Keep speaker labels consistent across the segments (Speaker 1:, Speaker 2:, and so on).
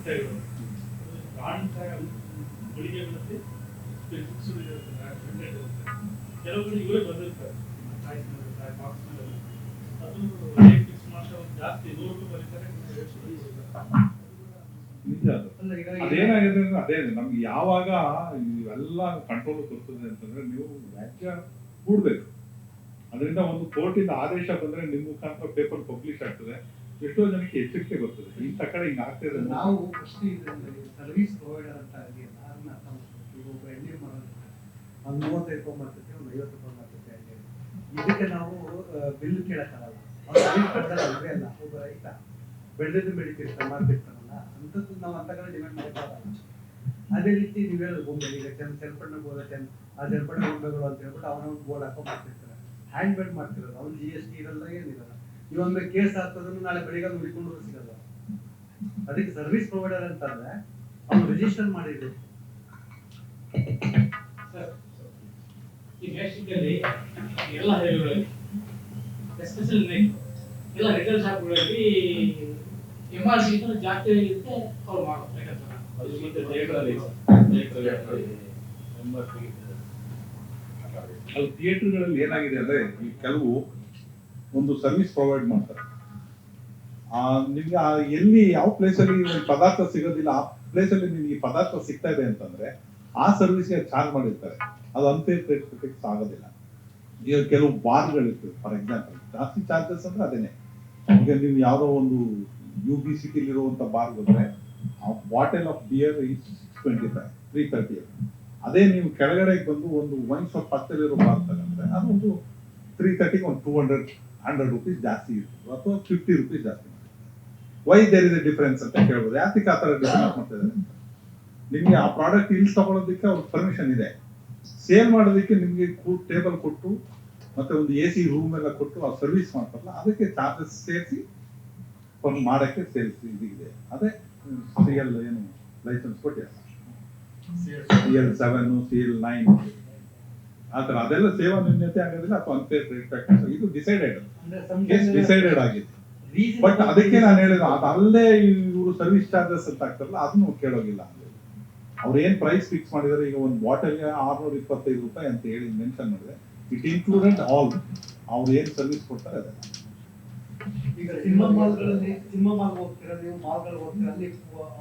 Speaker 1: ಬಟ್ಟೆಗಳು ಕಾಣ್ತಾ ಗುಳಿಗೆಗಳಲ್ಲಿ ಫಿಕ್ಸ್ಡ್ ಇರುತ್ತೆ printed ಇರುತ್ತೆ ಕೆಲವು ಕಡೆ ಇವರೇ ಬಂದಿರ್ತಾರೆ. ಕಾಯಿಸ್ನಲ್ಲಿ ಬಾಕ್ಸ್ನಲ್ಲಿ ಅದು ರೇಟ್ ಫಿಕ್ಸ್ ಮಾಡ್ತಾ ಜಾಸ್ತಿ. ನೂರು ಬರೀತಾರೆ
Speaker 2: ಅದು. ಅದೇನಾಗಿದೆ ಅಂದ್ರೆ ಅದೇ ನಮ್ಗೆ ಯಾವಾಗ ಇವೆಲ್ಲ ಕಂಟ್ರೋಲ್ ಕೊಡ್ತದೆ ಅಂತಂದ್ರೆ ನೀವು ವ್ಯಾಜ್ಯ ಕೂಡ್ಬೇಕು. ಅದರಿಂದ ಒಂದು ಕೋರ್ಟಿಂದ ಆದೇಶ ಬಂದ್ರೆ ನಿಮ್ ಮುಖಾಂತರ ಪೇಪರ್ ಪಬ್ಲಿಷ್ ಆಗ್ತದೆ. ಎಷ್ಟೋ ಜನಕ್ಕೆ ಎಚ್ಚರಿಕೆ ಬರ್ತದೆ. ಇಂಥ ಕಡೆ ಹಿಂಗೆ ಆಗ್ತಿದೆ
Speaker 3: ನಾವು ಫಸ್ಟ್ ಸರ್ವಿಸ್ ಪ್ರೊವೈಡರ್ ಅಂತ ಆಗಿ ಯಾರನ್ನ ಒಬ್ಬ ಎಣ್ಣೆ ಮಾಡೋದು ಒಂದು ಮೂವತ್ತೈದು ರೂಪಾಯಿ ಮಾಡ್ತೈತೆ ಒಂದು ಐವತ್ತು ರೂಪಾಯಿ ಮಾಡ್ತೈತೆ ಹೇಳಿ ಇದಕ್ಕೆ ನಾವು ಬಿಲ್ ಕೇಳಕ್ಕಾಗಲ್ಲ. ಅವ್ರು ಅಲ್ಲ, ಒಬ್ಬ ರೈತ ಬೆಳೆದಿದ್ದು ಬೆಳಿತಿರ್ತಾರೆ ಮಾಡ್ತಿರ್ತಾರಲ್ಲ ಅಂಥದ್ದು ನಾವು ಅಂತ ಕಡೆ ಡಿಮ್ಯಾಂಡ್ ಮಾಡೋಕ್ಕಾಗಲ್ಲ ಅದೇ ರೀತಿ ನೀವು ಹೇಳೋದು ಬೊಂಬೆ ಈಗ ಚೆನ್ನ ಚೆಲ್ಪಣ್ಣ ಹೋದ ಚೆನ್ನ ಆ ಚೆಲ್ಪಣ್ಣ ಬೊಂಬೆಗಳು ಅಂತ ಹೇಳ್ಬಿಟ್ಟು ಅವನ ಬೋರ್ಡ್ ಹಾಕೋ ಮಾಡ್ತಿರ್ತಾರೆ ಹ್ಯಾಂಡ್ ಮೇಡ್ ಮಾಡ್ತಿರೋದು. ಅವ್ನು ಜಿ ಎಸ್ ಟಿ ಇರಲ್ಲ, ಏನಿರಲ್ಲ. ಇವೊಮ್ಮೆ ಕೇಸ್ ಹಾಕೋದನ್ನು ನಾಳೆ ಬೆಳಿಗ್ಗೆ ಹುಡುಕೊಂಡು ಸಿಗಲ್ಲ ಅದಕ್ಕೆ ಸರ್ವಿಸ್ ಪ್ರೊವೈಡರ್ ಅಂತಂದ್ರೆ ಅವ್ನು ರಿಜಿಸ್ಟರ್ ಮಾಡಿದ್ರು.
Speaker 4: ಸರ್, ಈ ಮ್ಯಾಸ್ಟಿಕಲ್ಲಿ ಎಲ್ಲ ಹೈವೇಗಳಲ್ಲಿ ಎಸ್ಪೆಷಲಿ ಎಲ್ಲ ರಿಟೇಲ್ ಶಾಪ್ಗಳಲ್ಲಿ ಆರ್ ಸಿ ಜಾಸ್ತಿ ಇರುತ್ತೆ ಅವ್ರು ಮಾಡೋದು
Speaker 2: ಥಿಯೇಟರ್ಗಳಲ್ಲಿ ಏನಾಗಿದೆ ಅಂದ್ರೆ ಈ ಕೆಲವು ಒಂದು ಸರ್ವಿಸ್ ಪ್ರೊವೈಡ್ ಮಾಡ್ತಾರೆ. ಆ, ನಿಮ್ಗೆ ಆ ಎಲ್ಲಿ ಯಾವ ಪ್ಲೇಸಲ್ಲಿ ಪದಾರ್ಥ ಸಿಗೋದಿಲ್ಲ, ಆ ಪ್ಲೇಸಲ್ಲಿ ನಿಮ್ಗೆ ಪದಾರ್ಥ ಸಿಗ್ತಾ ಇದೆ ಅಂತಂದ್ರೆ ಆ ಸರ್ವಿಸ್ಗೆ ಚಾರ್ಜ್ ಮಾಡಿರ್ತಾರೆ. ಅದು ಅಂತೆ ಫಿಕ್ಸ್ ಆಗೋದಿಲ್ಲ. ಈಗ ಕೆಲವು ಬಾರ್ಗಳಿರ್ತವೆ ಫಾರ್ ಎಕ್ಸಾಂಪಲ್ ಜಾಸ್ತಿ ಚಾರ್ಜಸ್ ಅಂದ್ರೆ ಅದೇನೆ. ಈಗ ನೀವು ಯಾವುದೋ ಒಂದು ಯು ಬಿ ಸಿಟಿಲಿ ಇರುವಂತ ಬಾರ್ ಹೋದ್ರೆ bottle of beer is twenty five three thirty ಅದೇ ನೀವು ಕೆಳಗಡೆ ಬಂದು ಒಂದು ವೈನ್ ಶಾಪ್ ಪಕ್ಕದಲ್ಲಿರೋ ಬಾರ್ ತಗೊಂಡ್ರೆ ಅದೊಂದು ತ್ರೀ ತರ್ಟಿಗೆ ಒಂದು ಟೂ ಹಂಡ್ರೆಡ್ ಹಂಡ್ರೆಡ್ ರುಪೀಸ್ ಜಾಸ್ತಿ ಇತ್ತು ಅಥವಾ ಫಿಫ್ಟಿ ರುಪೀಸ್ ಜಾಸ್ತಿ ವೈ ದೇರ್ ಇಸ್ ಡಿಫರೆನ್ಸ್ ಅಂತ ಕೇಳ್ಬೋದು. ಯಾತಕ್ಕೆ ಆ ಥರ ಡಿಫರೆನ್ಸ್ ಮಾಡ್ತಿದ್ದಾರೆ ನಿಮಗೆ ಆ ಪ್ರಾಡಕ್ಟ್ ಇಲ್ಲಿ ತಗೊಳೋದಕ್ಕೆ ಅವ್ರ ಪರ್ಮಿಷನ್ ಇದೆ. ಸೇಲ್ ಮಾಡೋದಕ್ಕೆ ನಿಮಗೆ ಟೇಬಲ್ ಕೊಟ್ಟು ಮತ್ತೆ ಒಂದು ಎ ಸಿ ರೂಮ್ ಎಲ್ಲ ಕೊಟ್ಟು ಆ ಸರ್ವಿಸ್ ಮಾಡ್ತಾರಲ್ಲ ಅದಕ್ಕೆ ಚಾರ್ಜಸ್ ಸೇರಿಸಿ ಮಾಡಕ್ಕೆ ಸೇರಿಸಿ ಇದಿದೆ ಅದೇ ಸಿ ಎಲ್ ಏನು ಲೈಸೆನ್ಸ್ ಕೊಟ್ಟಿದ್ದಾರೆ C L seven C L nine ಆ ಥರ. ಅದೆಲ್ಲ ಸೇವಾ ನ್ಯೂನ್ಯತೆ ಆಗೋದಿಲ್ಲ ಅಥವಾ ಅನ್ಫೇರ್ ಟ್ರೇಡ್ ಪ್ರಾಕ್ಟೀಸ್ ಇದು ಡಿಸೈಡೆಡ್ ಕೇಸ್ ಡಿಸೈಡೆಡ್ ಆಗಿದೆ. ಬಟ್ ಅದಕ್ಕೆ ನಾನು ಹೇಳಿದ ಅದಲ್ಲೇ ಇವರು ಸರ್ವಿಸ್ ಚಾರ್ಜಸ್ ಅಂತ ಆಗ್ತಾರಲ್ಲ ಅದನ್ನು ಕೇಳೋಗಿಲ್ಲ ಅವ್ರು ಏನ್ ಪ್ರೈಸ್ ಫಿಕ್ಸ್ ಮಾಡಿದಾರೆ? ಈಗ ಒಂದು ಬಾಟಲ್ ಆರ್ನೂರ ಇಪ್ಪತ್ತೈದು ರೂಪಾಯಿ ಅಂತ ಹೇಳಿ ಮೆನ್ಷನ್ ಮಾಡಿದ್ರೆ ಇಟ್ ಇನ್ಕ್ಲೂಡೆಡ್ ಆಲ್ ಅವ್ರು ಏನ್ ಸರ್ವಿಸ್ ಕೊಡ್ತಾರೆ ಅದೆಲ್ಲ
Speaker 3: ಈಗ ಸಿನಿಮಾ ಮಾಲ್ಗಳಲ್ಲಿ ಸಿನಿಮಾ ಮಾಲ್ ಹೋಗ್ತೀರಾ ನೀವು? ಮಾಲ್ಗಳು ಹೋಗ್ತೀರಾ? ಅಲ್ಲಿ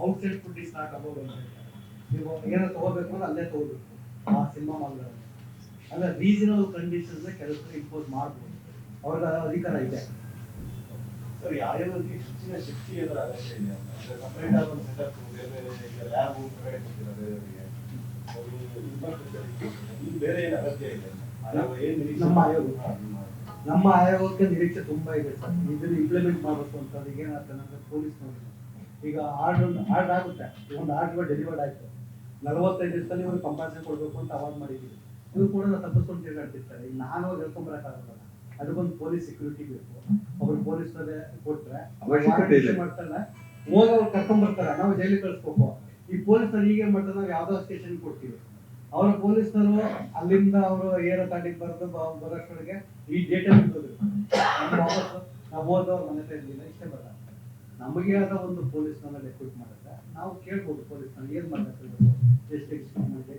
Speaker 3: outside food is not about ನೀವು ಏನೋ ತಗೋಬೇಕು ಅಂದ್ರೆ ಅಲ್ಲೇ ತಗೋಬೇಕು ಆ ಸಿನಿಮಾ ಮಾಲ್ಗಳಲ್ಲಿ ಅಲ್ಲ ರೀಸನಬಲ್ ಕಂಡೀಷನ್ಸ್ ಕೆಲಸ ಇಂಪೋಸ್ ಮಾಡ್ಬೋದು. ಅವ್ರಿಗೆ ಅಧಿಕಾರ ಇದೆ.
Speaker 5: ಸರ್ ಯಾರ್ಯಾವ ಹೆಚ್ಚಿನ ಶಕ್ತಿ ಅದರ ಅಗತ್ಯ ಇದೆ. ಸಪರೇಟ್ ಆದ ಒಂದು ಸೆಟಪ್ ಬೇರೆ ಬೇರೆ ಲ್ಯಾಬ್ ಹೊರಗಡೆ ಕೊಡ್ತಿದ್ದಾರೆ ಅವರಿಗೆ ಅವರು ಬೇರೆ ಏನು ಅಗತ್ಯ ಇದೆ
Speaker 3: ನಮ್ಮ ಆಯೋಗ.
Speaker 5: ನಿಮ್ಮ ಆಯೋಗ.
Speaker 3: ನಮ್ಮ ಆಯೋಗಕ್ಕೆ ನಿರೀಕ್ಷೆ ತುಂಬಾ ಇದೆ ಸರ್. ಇದನ್ನ ಇಂಪ್ಲಿಮೆಂಟ್ ಮಾಡಬೇಕು ಅಂತ ಈಗ ಏನಾಗ್ತದೆ ಪೊಲೀಸ್ ನೋಡಿ ಈಗ ಆರ್ಡರ್ ಆರ್ಡರ್ ಆಗುತ್ತೆ. ಒಂದು ಆರ್ಡರ್ ಡೆಲಿವರ್ಡ್ ಆಯ್ತು. ನಲವತ್ತೈದು ದಿವಸದಲ್ಲಿ ಇವ್ರಿಗೆ ಕಂಪಲ್ಸರಿ ಕೊಡಬೇಕು ಅಂತ ಅವಾಗ ಮಾಡಿದ್ದೀವಿ. ಇವ್ರು ಕೂಡ ತಪ್ಪಿಸ್ಕೊಂಡು ತಿರುಗಾಡ್ತಿರ್ತಾರೆ. ಇಲ್ಲಿ ನಾನು ಹೋಗಿ ಹೇಳ್ಕೊಂಬರಕ್ಕಾಗಲ್ಲ. ಅದಕ್ಕೊಂದು ಪೊಲೀಸ್ ಸೆಕ್ಯೂರಿಟಿ ಬೇಕು. ಒಬ್ರು ಪೊಲೀಸ್ ಕೊಟ್ರೆ. ಮಾಡ್ತಾರೆ ಹೋಗಿ ಅವ್ರು ಕರ್ಕೊಂಡ್ ಬರ್ತಾರೆ. ನಾವು ಜೈಲಿಗೆ ಕಳಿಸ್ಬೇಕು ಈ ಪೊಲೀಸರು ಹೀಗೆ ಮಾಡ್ತಾರೆ ನಾವು ಯಾವ್ದೋ ಸ್ಟೇಷನ್ ಕೊಡ್ತೀವಿ. ಅವರ ಪೊಲೀಸರು ಅಲ್ಲಿಂದ ಅವರು ಏರೋ ತಾಂಡಿಗೆ ಬರೆದು ಬರೋಷ್ಟೊಳಗೆ ಈ ಡೇಟಲ್ಲಿ ಇರೋದು. ನಮ್ಮ ವಾಪಸ್ ನಾವು ಹೋದವ್ರ ಮನೆ ಹತ್ರ ಇರ್ಲಿಲ್ಲ. ಇಷ್ಟೇ ಬರ ನಮಗೆ ಆದ ಒಂದು ಪೊಲೀಸ್ನ ರೆಕ್ರೂಟ್ ಮಾಡುತ್ತೆ. ನಾವು ಕೇಳ್ಬೋದು ಪೊಲೀಸ್ನ ಏನ್ ಮಾಡ್ತಾರೆ ಎಷ್ಟು ಎಕ್ಸ್ಪೆಕ್ಟ್ ಮಾಡಿದೆ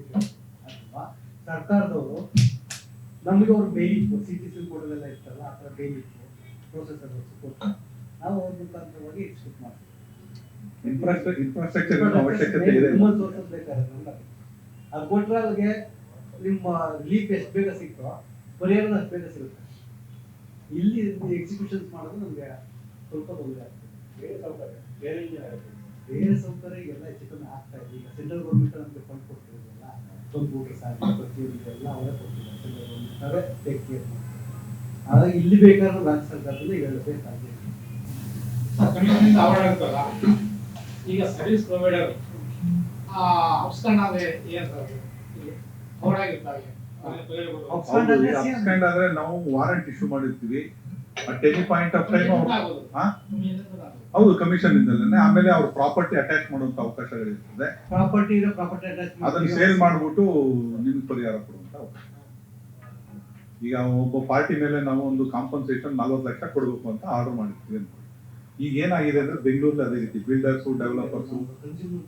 Speaker 3: ಅಥವಾ ಸರ್ಕಾರದವರು ನಮಗೆ ಅವ್ರು ಬೇಯಿತ್ತು ಸಿ ಟಿ ಸಿ ಕೊಡೋದೆಲ್ಲ ಇತ್ತಲ್ಲ ಆ ಥರ ಬೇಯಿತ್ತು ಪ್ರೊಸೆಸರ್ ಕೊಟ್ಟು ನಾವು ಅವ್ರ ಮುಖಾಂತರವಾಗಿ ಎಕ್ಸ್ಪೆಕ್ಟ್ ಮಾಡ್ತೀವಿ.
Speaker 2: ಇನ್ಫ್ರಾಸ್ಟ್ರಕ್ಚರ್ ಅವಶ್ಯಕತೆ ಇದೆ.
Speaker 3: ಬೇಕಾದ್ರೆ ನಮ್ಗೆ. ಅದು ಕೊಟ್ರೆ ಅಲ್ಲಿಗೆ ನಿಮ್ಮ ರಿಲೀಫ್ ಎಷ್ಟು ಬೇಗ ಸಿಗ್ತೋ ಪರಿಹಾರ ಅಷ್ಟು ಬೇಗ ಸಿಗುತ್ತೆ. ಇಲ್ಲಿ ಎಕ್ಸಿಕ್ಯೂಷನ್ಸ್ ಮಾಡೋದು ನಮಗೆ ಸ್ವಲ್ಪ ತೊಂದರೆ ಆಗ್ತದೆ.
Speaker 5: ಬೇರೆ ಸೌಕರ್ಯ ಬೇರೆ
Speaker 3: ಸೌಕರ್ಯ ಎಲ್ಲ ಹೆಚ್ಚು ಕಮ್ಮಿ ಆಗ್ತಾ ಇದೆ. ಈಗ ಸೆಂಟ್ರಲ್ ಗೌರ್ಮೆಂಟ್ ನಮಗೆ ಫಂಡ್ ಕೊಡ್ತಿರೋದಿಲ್ಲ ಕಂಪ್ಯೂಟರ್ಸ್ ಆಗಲಿ ಪ್ರತಿಯೊಂದು ಎಲ್ಲ ಅವರೇ ಕೊಡ್ತಿದ್ದಾರೆ ಅವರೇ ಟೇಕ್ ಕೇರ್ ಮಾಡ್ತಾರೆ. ಹಾಗಾಗಿ ಇಲ್ಲಿ ಬೇಕಾದ್ರೂ ರಾಜ್ಯ ಸರ್ಕಾರದಲ್ಲಿ ಹೇಳಬೇಕಾಗಿದೆ
Speaker 4: ಈಗ ಸರ್ವಿಸ್ ಪ್ರೊವೈಡರ್ ಅಪ್ಸ್ಕಂಡ್ ಆದ್ರೆ ಏನ್ ಸರ್? ಅವಾರ್ಡ್ ಆಗಿರ್ತಾವೆ
Speaker 3: Upstand ಅಂದ್ರೆ CM.
Speaker 2: ಅಪ್ಸ್ಟ್ಯಾಂಡ್ ಆದ್ರೆ ನಾವು ವಾರಂಟ್ ಇಶ್ಯೂ ಮಾಡಿರ್ತೀವಿ. At any point of time ಹೌದು ಕಮಿಷನ್ ಇಂದಲೇ. ಆಮೇಲೆ ಅವ್ರ ಪ್ರಾಪರ್ಟಿ ಅಟ್ಯಾಚ್ ಮಾಡುವಂತ ಅವಕಾಶಗಳಿರ್ತದೆ.
Speaker 3: ಪ್ರಾಪರ್ಟಿ ಇದೆ ಪ್ರಾಪರ್ಟಿ ಅಟ್ಯಾಚ್
Speaker 2: ಅದನ್ನ ಸೇಲ್ ಮಾಡ್ಬಿಟ್ಟು ನಿಮ್ಗೆ ಪರಿಹಾರ ಕೊಡುವಂತ ಅವಕಾಶ. ಈಗ ಒಬ್ಬ ಪಾರ್ಟಿ ಮೇಲೆ ನಾವು ಒಂದು ಕಾಂಪನ್ಸೇಷನ್ ನಲ್ವತ್ತು ಲಕ್ಷ ಕೊಡಬೇಕು ಅಂತ ಆರ್ಡರ್ ಮಾಡಿರ್ತೀವಿ ಈಗ ಏನಾಗಿದೆ ಅಂದ್ರೆ ಬೆಂಗಳೂರಲ್ಲಿ ಅದೇ ರೀತಿ ಬಿಲ್ಡರ್ಸು ಡೆವಲಪರ್ಸು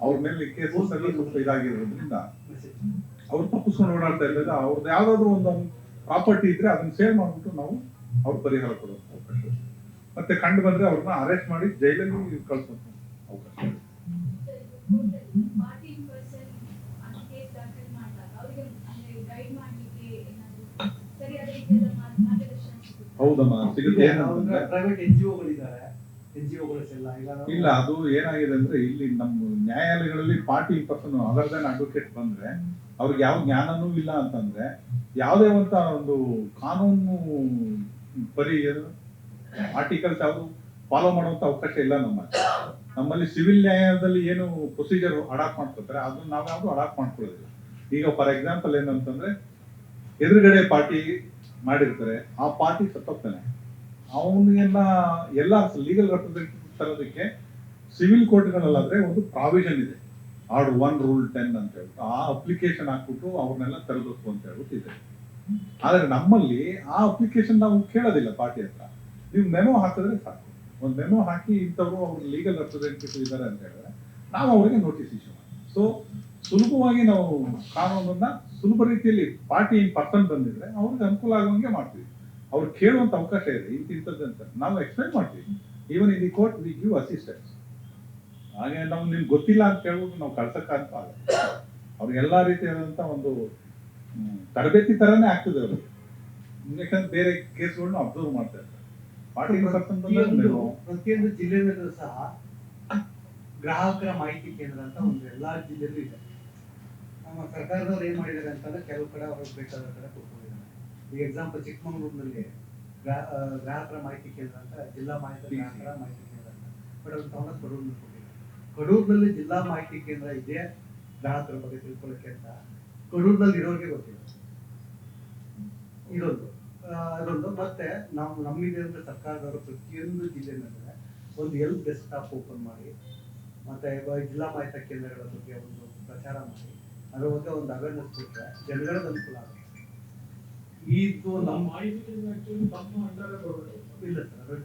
Speaker 2: ಅವ್ರ ಮೇಲೆ ಕೇಸಸ್ ಎಲ್ಲ ಸ್ವಲ್ಪ ಇದಾಗಿರೋದ್ರಿಂದ ಅವ್ರು ತಪ್ಪಿಸ್ಕೊಂಡು ಓಡಾಡ್ತಾ ಇದ್ದಾರೆ. ಅವ್ರದ್ದು ಯಾವ್ದಾದ್ರು ಒಂದು ಪ್ರಾಪರ್ಟಿ ಇದ್ರೆ ಅದನ್ನ ಸೇಲ್ ಮಾಡ್ಬಿಟ್ಟು ನಾವು ಅವ್ರ ಪರಿಹಾರ ಕೊಡುವಂತ ಅವಕಾಶ. ಮತ್ತೆ ಕಂಡು ಬಂದ್ರೆ ಅವ್ರನ್ನ ಅರೆಸ್ಟ್ ಮಾಡಿ ಜೈಲಲ್ಲಿ ಕಳ್ಸೋದು. ಅವಕಾಶ ಹೌದಮ್ಮ ಸಿಗುತ್ತೆ. ಏನಂತಂದ್ರೆ
Speaker 3: ಪ್ರೈವೇಟ್ ಎನ್ ಜಿ ಒಗಳಿದ್ದಾರೆ
Speaker 2: ಇಲ್ಲ ಅದು ಏನಾಗಿದೆ ಅಂದ್ರೆ ಇಲ್ಲಿ ನಮ್ಮ ನ್ಯಾಯಾಲಯಗಳಲ್ಲಿ party person other than advocate ಬಂದ್ರೆ ಅವ್ರಿಗೆ ಯಾವ ಜ್ಞಾನನೂ ಇಲ್ಲ ಅಂತಂದ್ರೆ ಯಾವುದೇ ಒಂದು ಕಾನೂನು ಪರಿ ಆರ್ಟಿಕಲ್ಸ್ ಯಾವುದು ಫಾಲೋ ಮಾಡುವಂತ ಅವಕಾಶ ಇಲ್ಲ ನಮ್ಮಲ್ಲಿ ನಮ್ಮಲ್ಲಿ ಸಿವಿಲ್ ನ್ಯಾಯದಲ್ಲಿ ಏನು ಪ್ರೊಸೀಜರ್ ಅಡಾಪ್ಟ್ ಮಾಡ್ಕೊತಾರೆ ಅದನ್ನ ನಾವು ಯಾವುದು ಅಡಾಪ್ಟ್ ಮಾಡ್ಕೊಳ್ಳೋದಿಲ್ಲ. ಈಗ ಫಾರ್ ಎಕ್ಸಾಂಪಲ್ ಏನಂತಂದ್ರೆ, ಎದುರುಗಡೆ ಪಾರ್ಟಿ ಮಾಡಿರ್ತಾರೆ, ಆ ಪಾರ್ಟಿ ಸತ್ತೋಗ್ತಾನೆ. ಅವನಿಗೆಲ್ಲ ಎಲ್ಲ ಲೀಗಲ್ ರೆಪ್ರೆಸೆಂಟೇಟಿವ್ ತರೋದಕ್ಕೆ ಸಿವಿಲ್ ಕೋರ್ಟ್ಗಳಲ್ಲಾದ್ರೆ ಒಂದು ಪ್ರಾವಿಷನ್ ಇದೆ. ಆರ್ಡ್ ಒನ್ ರೂಲ್ ಟೆನ್ ಅಂತ ಹೇಳ್ಬಿಟ್ಟು ಆ ಅಪ್ಲಿಕೇಶನ್ ಹಾಕ್ಬಿಟ್ಟು ಅವ್ರನ್ನೆಲ್ಲ ತರಬೇಕು ಅಂತ ಹೇಳ್ಬಿಟ್ಟು ಇದೆ. ಆದ್ರೆ ನಮ್ಮಲ್ಲಿ ಆ ಅಪ್ಲಿಕೇಶನ್ ನಾವು ಕೇಳೋದಿಲ್ಲ ಪಾರ್ಟಿ ಹತ್ರ. ನೀವು ಮೆಮೋ ಹಾಕಿದ್ರೆ ಸಾಕು. ಒಂದು ಮೆಮೋ ಹಾಕಿ ಇಂಥವ್ರು ಅವ್ರ ಲೀಗಲ್ ರೆಪ್ರೆಸೆಂಟೇಟಿವ್ ಇದ್ದಾರೆ ಅಂತ ಹೇಳಿದ್ರೆ ನಾವು ಅವರಿಗೆ ನೋಟಿಸ್ ಇಶ್ಯೂ ಮಾಡ್ತೀವಿ. ಸೊ ಸುಲಭವಾಗಿ ನಾವು ಕಾನೂನನ್ನ ಸುಲಭ ರೀತಿಯಲ್ಲಿ ಪಾರ್ಟಿ ಇನ್ ಪರ್ಸನ್ ಬಂದಿದ್ರೆ ಅವ್ರಿಗೆ ಅನುಕೂಲ ಆಗುವಂಗೆ ಮಾಡ್ತೀವಿ. ಅವ್ರು ಕೇಳುವಂತ ಅವಕಾಶ ಇದೆ ಇಂತಿಂಥದ್ದು ಅಂತ. ನಾವು ಎಕ್ಸ್ಪ್ಲೈನ್ ಮಾಡ್ತೀವಿ. Even in the court we give assistance ಹಾಗೆ ನಾವು ನಿಮ್ಗೆ ಗೊತ್ತಿಲ್ಲ ಅಂತ ಹೇಳ್ಬಿಟ್ಟು ನಾವು ಕಳ್ಸಕ್ಕಂತ ಅವ್ರಿಗೆ ಎಲ್ಲಾ ರೀತಿಯಾದಂತ ಒಂದು ತರಬೇತಿ ಥರನೇ ಆಗ್ತದೆ ಅವ್ರಿಗೆ. ಯಾಕಂದ್ರೆ ಬೇರೆ ಕೇಸ್ಗಳನ್ನ ಅಬ್ಸರ್ವ್ ಮಾಡ್ತಾ
Speaker 3: ಪ್ರತಿಯೊಂದು ಪ್ರತಿಯೊಂದು ಜಿಲ್ಲೆಯಲ್ಲೂ ಸಹ ಗ್ರಾಹಕರ ಮಾಹಿತಿ ಕೇಂದ್ರ ಅಂತ ಒಂದು ಎಲ್ಲಾ ಜಿಲ್ಲೆಯಲ್ಲೂ ಇದೆ. ನಮ್ಮ ಸರ್ಕಾರದವ್ರು ಏನ್ ಮಾಡಿದ್ದಾರೆ ಅಂತಂದ್ರೆ ಕೆಲವು ಕಡೆ ಅವ್ರಿಗೆ ಬೇಕಾದ ಕಡೆ ಕೊಟ್ಕೊಂಡಿದ್ದಾರೆ. ಈಗ ಎಕ್ಸಾಂಪಲ್ ಚಿಕ್ಕಮಂಗ್ಳೂರ್ನಲ್ಲಿ ಗ್ರಾಹಕರ ಮಾಹಿತಿ ಕೇಂದ್ರ ಅಂತ ಜಿಲ್ಲಾ ಮಾಹಿತಿ ಗ್ರಾಹಕರ ಮಾಹಿತಿ ಕೇಂದ್ರ ಅಂತ. ಬಟ್ ಅವ್ರು ತಗೊಂಡ ಕಡೂರ್ನಲ್ಲಿ ಕೊಟ್ಟಿದ್ದಾರೆ. ಕಡೂರ್ನಲ್ಲಿ ಜಿಲ್ಲಾ ಮಾಹಿತಿ ಕೇಂದ್ರ ಇದೆ ಗ್ರಾಹಕರ ಬಗ್ಗೆ ತಿಳ್ಕೊಳ್ಳೋಕೆ ಅಂತ. ಕಡೂರ್ನಲ್ಲಿ ಇರೋರಿಗೆ ಗೊತ್ತಿಲ್ಲ. ಇದೊಂದು ಆ, ಅದೊಂದು. ಮತ್ತೆ ನಾವು ನಮ್ಮಿದೆ ಅಂತ ಸರ್ಕಾರದವರು ಪ್ರತಿಯೊಂದು ಜಿಲ್ಲೆನಲ್ಲೇ ಒಂದು ಎಲ್ಪ್ ಡೆಸ್ಕ್ಟಾಪ್ ಓಪನ್ ಮಾಡಿ ಮತ್ತೆ ಇವಾಗ ಜಿಲ್ಲಾ ಮಾಹಿತಿ ಕೇಂದ್ರಗಳ ಬಗ್ಗೆ ಒಂದು ಪ್ರಚಾರ ಮಾಡಿ ಅದ್ರ ಬಗ್ಗೆ ಒಂದು ಅವೇರ್ನೆಸ್ ಕೊಟ್ಟರೆ ಜನಗಳಿಗೆ ಅನುಕೂಲ ಆಗುತ್ತೆ. ಇದು
Speaker 1: ನಮ್ಮ
Speaker 3: ಇಲ್ಲ ಸರ್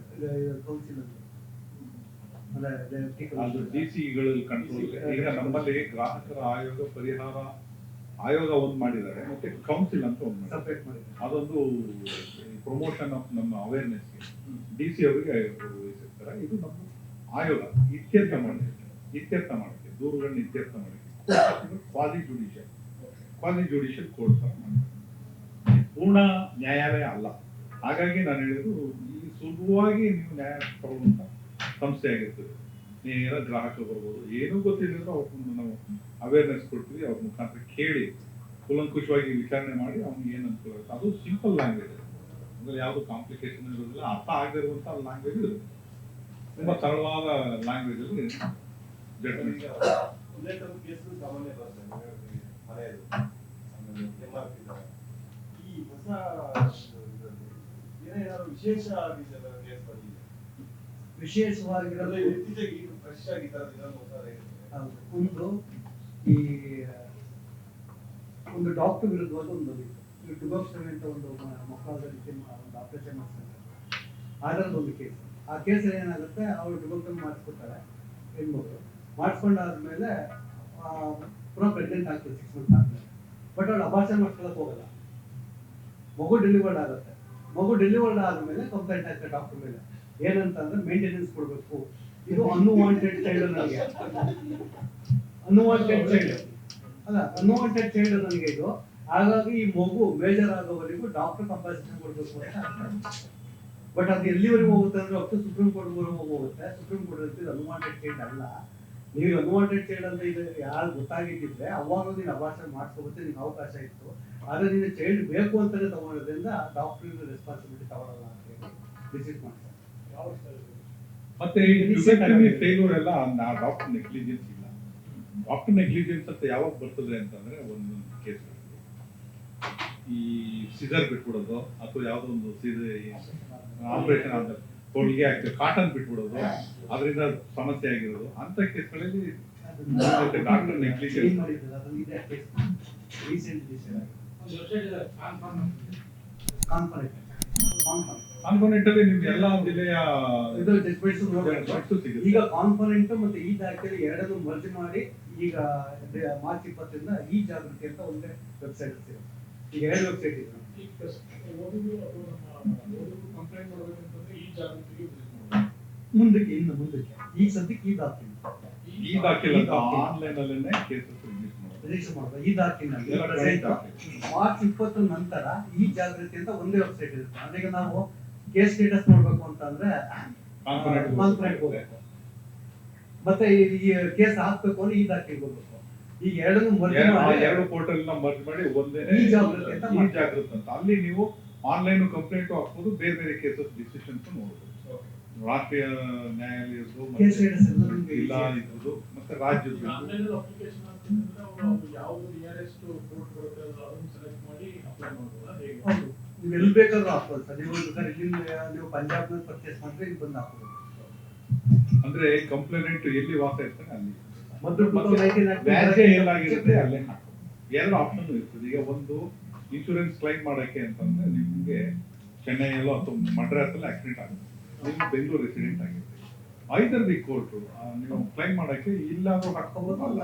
Speaker 3: ಕೌನ್ಸಿಲ್ ಅಂದ್ರೆ
Speaker 2: ಕಂಟ್ರೋಲ್ ಈಗ ನಮ್ಮಲ್ಲಿ ಗ್ರಾಹಕರ ಆಯೋಗ ಪರಿಹಾರ ಆಯೋಗ ಒಂದು ಮಾಡಿದ್ದಾರೆ ಮತ್ತೆ ಕೌನ್ಸಿಲ್ ಅಂತ ಒಂದು ಮಾಡಿದ್ದಾರೆ. ಅದೊಂದು ಪ್ರಮೋಷನ್ ಆಫ್ ನಮ್ಮ ಅವೇರ್ನೆಸ್ ಡಿ ಸಿ ಅವರಿಗೆ ವಹಿಸಿರ್ತಾರೆ ಇದು ನಮ್ಮ ಆಯೋಗ ಇತ್ಯರ್ಥ ಮಾಡಿದೆ. ಇತ್ಯರ್ಥ ಮಾಡಿದೆ. ದೂರುಗಳನ್ನ ಇತ್ಯರ್ಥ ಮಾಡುತ್ತೆ quasi judicial quasi judicial court ಪೂರ್ಣ ನ್ಯಾಯಾಲಯ ಅಲ್ಲ. ಹಾಗಾಗಿ ನಾನು ಹೇಳಿದ್ರು ಈ ಸುಲಭವಾಗಿ ನೀವು ನ್ಯಾಯ ತಗೊಳ್ಳುವಂತ ಸಂಸ್ಥೆ ಆಗಿರ್ತದೆ ನೇರ ಗ್ರಾಹಕರು ಬರ್ಬೋದು ಏನೂ ಗೊತ್ತಿಲ್ಲದ್ರು ಅವ್ರನ್ನ ನಾವು ಅವೇರ್ನೆಸ್ ಕೊಡ್ತೀವಿ ಅವ್ರ ಮುಖಾಂತರ ಕೇಳಿ ಕುಲಂಕುಷವಾಗಿ ವಿಚಾರಣೆ ಮಾಡಿ ಅವ್ನಿಗೆ ಏನು ಅನುಕೂಲ ಆಗುತ್ತೆ. ಅದು ಸಿಂಪಲ್ ಲ್ಯಾಂಗ್ವೇಜ್ ಅಂದ್ರೆ ಯಾವುದು ಕಾಂಪ್ಲಿಕೇಶನ್ ಇರೋದಿಲ್ಲ ಅರ್ಥ ಆಗದಿರುವಂತ ಲ್ಯಾಂಗ್ವೇಜ್ ಇರುತ್ತೆ. ತುಂಬಾ ಸರಳವಾದ ಲ್ಯಾಂಗ್ವೇಜ್ ಅಲ್ಲಿ.
Speaker 5: ಈ ಹೊಸ ವಿಶೇಷ ಅದರಲ್ಲಿ ಇತ್ತೀಚೆಗೆ ಫ್ರೆಶ್.
Speaker 3: ಒಂದು ಈ ಒಂದು ಡಾಕ್ಟರ್ ವಿರುದ್ಧವಾದ ಒಂದು ಈ ಟುಬರ್ಕ್ಟಮಿ ಅಂತ ಒಂದು ಮಕ್ಕಳಾದ ಒಂದು ಆಪರೇಷನ್ ಮಾಡ್ತಾರೆ ಅದರದ್ದು ಒಂದು ಕೇಸ್ ಆ ಕೇಸಲ್ಲಿ ಏನಾಗುತ್ತೆ, ಅವರು ಟುಬರ್ಕ್ಟಮಿ ಮಾಡಿಸ್ಕೊಡ್ತಾರೆ ಹೆಣ್ಮಕ್ಳು ಮಾಡಿಸ್ಕೊಂಡಾದ್ಮೇಲೆ ಪುನಃ ಪ್ರೆಗ್ನೆಂಟ್ ಆಗ್ತದೆ ಸಿಕ್ಸ್ ಮಂತ್ ಆದ್ಮೇಲೆ. ಬಟ್ ಅವಳು ಅಬಾರ್ಷನ್ ಮಾಡ್ಕೊಳಕ್ ಹೋಗಲ್ಲ. ಮಗು ಡೆಲಿವರ್ಡ್ ಆಗುತ್ತೆ. ಮಗು ಡೆಲಿವರ್ಡ್ ಆದ್ಮೇಲೆ ಕಂಪ್ಲೇಂಟ್ ಆಗ್ತದೆ ಡಾಕ್ಟರ್ ಮೇಲೆ. ಏನಂತಂದ್ರೆ ಮೇಂಟೆನೆನ್ಸ್ ಕೊಡ್ಬೇಕು. ಇದು ಅನ್ವಾಂಟೆಡ್ ಚೈಲ್ಡ್ ನನಗೆ ಅನ್ವಾಂಟೆಡ್ ಚೈಲ್ಡ್ ಅಲ್ಲ ಅನ್ವಾಂಟೆಡ್ ಚೈಲ್ಡ್ ನನಗೆ ಇದು. ಹಾಗಾಗಿ ಈ ಮಗು ಮೇಜರ್ ಆಗೋವರೆಗೂ ಡಾಕ್ಟರ್ ಕಂಪಾಸಿಷನ್ ಕೊಡಬೇಕು ಅಂತ ಬಟ್ ಅದು ಎಲ್ಲಿವರೆಗೂ ಹೋಗುತ್ತೆ ಅಂದ್ರೆ ಅಪ್ ಸುಪ್ರೀಂ ಕೋರ್ಟ್ ವರೆಗೂ ಹೋಗುತ್ತೆ. ಸುಪ್ರೀಂ ಕೋರ್ಟ್ ಅಂತ ಅನ್ವಾಂಟೆಡ್ ಚೈಲ್ಡ್ ಅಲ್ಲ. ನೀವು ಅನ್ವಾಂಟೆಡ್ ಚೈಲ್ಡ್ ಅಂತ ಇದು ಯಾರು ಗೊತ್ತಾಗಿದ್ದಿದ್ರೆ ಅವಾಗ ನೀನು ಅಭಾಷಣ ಮಾಡ್ಕೋಬೇಕು ನಿಮ್ಗೆ ಅವಕಾಶ ಇತ್ತು. ಆದ್ರೆ ನೀನು ಚೈಲ್ಡ್ ಬೇಕು ಅಂತಾನೆ ತಗೊಳ್ಳೋದ್ರಿಂದ ಡಾಕ್ಟರ್ ರೆಸ್ಪಾನ್ಸಿಬಿಲಿಟಿ ತಗೊಳ್ಳಲ್ಲ ಅಂತ ಹೇಳಿ ವಿಸಿಟ್ ಮಾಡ್ತಾರೆ.
Speaker 2: ಮತ್ತೆ ಫೇಲ್ಯೂರ್ ಎಲ್ಲ ಡಾಕ್ಟರ್ ನೆಗ್ಲಿಜೆನ್ಸ್ ಇಲ್ಲ. ಡಾಕ್ಟರ್ ನೆಗ್ಲಿಜೆನ್ಸ್ ಅಂತ ಯಾವಾಗ ಬರ್ತದೆ ಅಂತಂದ್ರೆ ಒಂದೊಂದು ಕೇಸ್ ಈ ಸಿಸರ್ ಬಿಟ್ಬಿಡೋದು ಅಥವಾ ಯಾವುದೋ ಒಂದು ಆಪರೇಷನ್ ಆದ ತೊಳಿಗೆ ಆಗ್ತದೆ ಕಾಟನ್ ಬಿಟ್ಬಿಡೋದು. ಅದರಿಂದ ಸಮಸ್ಯೆ ಆಗಿರೋದು. ಅಂತ ಕೇಸ್ಗಳಲ್ಲಿ ಡಾಕ್ಟರ್ ನೆಗ್ಲಿಜೆನ್ಸ್
Speaker 3: ಮಾಡಿದ್ರು
Speaker 2: ಅಲ್ಲಿ ನಿಮ್ಗೆ ಎಲ್ಲಾ ಜಿಲ್ಲೆಯ
Speaker 3: ಇದು
Speaker 2: ಸಿಗುತ್ತೆ.
Speaker 3: ಈಗ ಕಾನ್ಫರೆಂಟ್ ಮತ್ತೆ ಈ ದಾಖಲೆ ಎರಡನ್ನು ಮರ್ಜ್ ಮಾಡಿ ಈಗ ಮಾರ್ಚ್ ಇಪ್ಪತ್ತರಿಂದ ಈ ಜಾಗೃತಿ ಅಂತ ಒಂದೇ ವೆಬ್ಸೈಟ್ ಈಗ ಎರಡು ವೆಬ್ಸೈಟ್ ಇದೆ. ಮುಂದಕ್ಕೆ ಇನ್ನು ಮುಂದಕ್ಕೆ ಈ ಸದ್ಯಕ್ಕೆ ಈ ದಾಖಲೆ
Speaker 2: ಈ ದಾಖಲೆ. ಆನ್ಲೈನ್ ಅಲ್ಲೇನೆ ಕೇಸಸ್ ರಿಜಿಸ್ಟರ್ ಮಾಡೋದು
Speaker 3: ರಿಜಿಸ್ಟರ್ ಮಾಡೋದು ಈ ದಾಖಲಿನಲ್ಲಿ
Speaker 2: ದಾಖಲೆ.
Speaker 3: ಮಾರ್ಚ್ ಇಪ್ಪತ್ತು ನಂತರ ಈ ಜಾಗೃತಿ ಅಂತ ಒಂದೇ ವೆಬ್ಸೈಟ್ ಇರುತ್ತೆ ಅದೀಗ ನಾವು ಕೇಸ್ ಸ್ಟೇಟಸ್ ನೋಡ್ಬೇಕು ಅಂತಂದ್ರೆ
Speaker 2: Confident
Speaker 3: ಕಾನ್ಫರೆಂಟ್ ಹೋಗ್ಬೇಕು ಮತ್ತೆ ಈ ಕೇಸ್ ಹಾಕ್ಬೇಕು ಅಂದ್ರೆ ಈ ದಾಖಲೆಗೆ ಹೋಗ್ಬೇಕು ಈಗ ಎರಡನ್ನು
Speaker 2: ಎರಡು- ಪೋರ್ಟಲ್ ಮರ್ಜ್ ಮಾಡಿ ಒಂದೇ
Speaker 3: ಈ ಜಾಗೃತಿ ಅಂತ
Speaker 2: ಅಲ್ಲಿ ನೀವು ಆನ್ಲೈನ್ ಕಂಪ್ಲೇಂಟ್ ಹಾಕ್ಬೋದು ಬೇರೆ ಬೇರೆ ಕೇಸಸ್ ಡಿಸಿಷನ್ಸ್ ನೋಡ್ಬೋದು. ರಾಷ್ಟ್ರೀಯ ನ್ಯಾಯಾಲಯದ್ದು
Speaker 3: ಕೇಸ್
Speaker 2: ಮತ್ತೆ
Speaker 3: ಸ್ಟೇಟಸ್ ಎಲ್ಲ ನಿಮ್ಗೆ
Speaker 2: ಜಿಲ್ಲಾ ಇದ್ರದ್ದು ಮತ್ತೆ ರಾಜ್ಯದ್ದು.
Speaker 1: ಅದು ಯಾವ್ದು ನಿಯರೆಸ್ಟ್ ಕೋರ್ಟ್ ಬರುತ್ತೆ ಅದನ್ನು ಸೆಲೆಕ್ಟ್ ಮಾಡಿ ಅಪ್ಲೈ ಮಾಡ್ಬೋದಾ. ಹೇಗೆ
Speaker 3: ನೀವು ಎಲ್ಲಿ ಬೇಕಾದ್ರೂ ಹಾಕ್ಬೋದು ಸರ್. ನೀವು ಬೇಕಾದ್ರೆ ಇಲ್ಲಿಂದ ನೀವು ಪಂಜಾಬ್ನಲ್ಲಿ ಪರ್ಚೇಸ್ ಮಾಡಿದ್ರೆ ಇಲ್ಲಿ ಬಂದು ಹಾಕ್ಬೋದು.
Speaker 2: ಅಂದ್ರೆ ಕಂಪ್ಲೇಂಟ್ ಎಲ್ಲಿ ವಾಸ ಇರ್ತಾನೆ ಅಲ್ಲಿ.
Speaker 3: ಮೊದಲು
Speaker 2: ಮತ್ತೆ
Speaker 3: 2019 act
Speaker 2: ವ್ಯಾಜ್ಯ ಎಲ್ಲಾಗಿರುತ್ತೆ ಅಲ್ಲೇ ಎರಡು ಆಪ್ಷನ್ ಇರ್ತದೆ. ಈಗ ಒಂದು ಇನ್ಶೂರೆನ್ಸ್ ಕ್ಲೈಮ್ ಮಾಡಕ್ಕೆ ಅಂತಂದ್ರೆ ನಿಮ್ಗೆ ಚೆನ್ನೈಯಲ್ಲೋ ಅಥವಾ ಮಡ್ರಾಸ್ ಅಲ್ಲಿ ಆಕ್ಸಿಡೆಂಟ್ ಆಗುತ್ತೆ. ನೀವು ಬೆಂಗಳೂರು ರೆಸಿಡೆಂಟ್ ಆಗಿರುತ್ತೆ ಐದರ್ ದಿ ಕೋರ್ಟ್ ನೀವು ಕ್ಲೈಮ್ ಮಾಡಕ್ಕೆ ಇಲ್ಲಾದ್ರೂ ಹಾಕೋಬಹುದು ಅಲ್ಲ.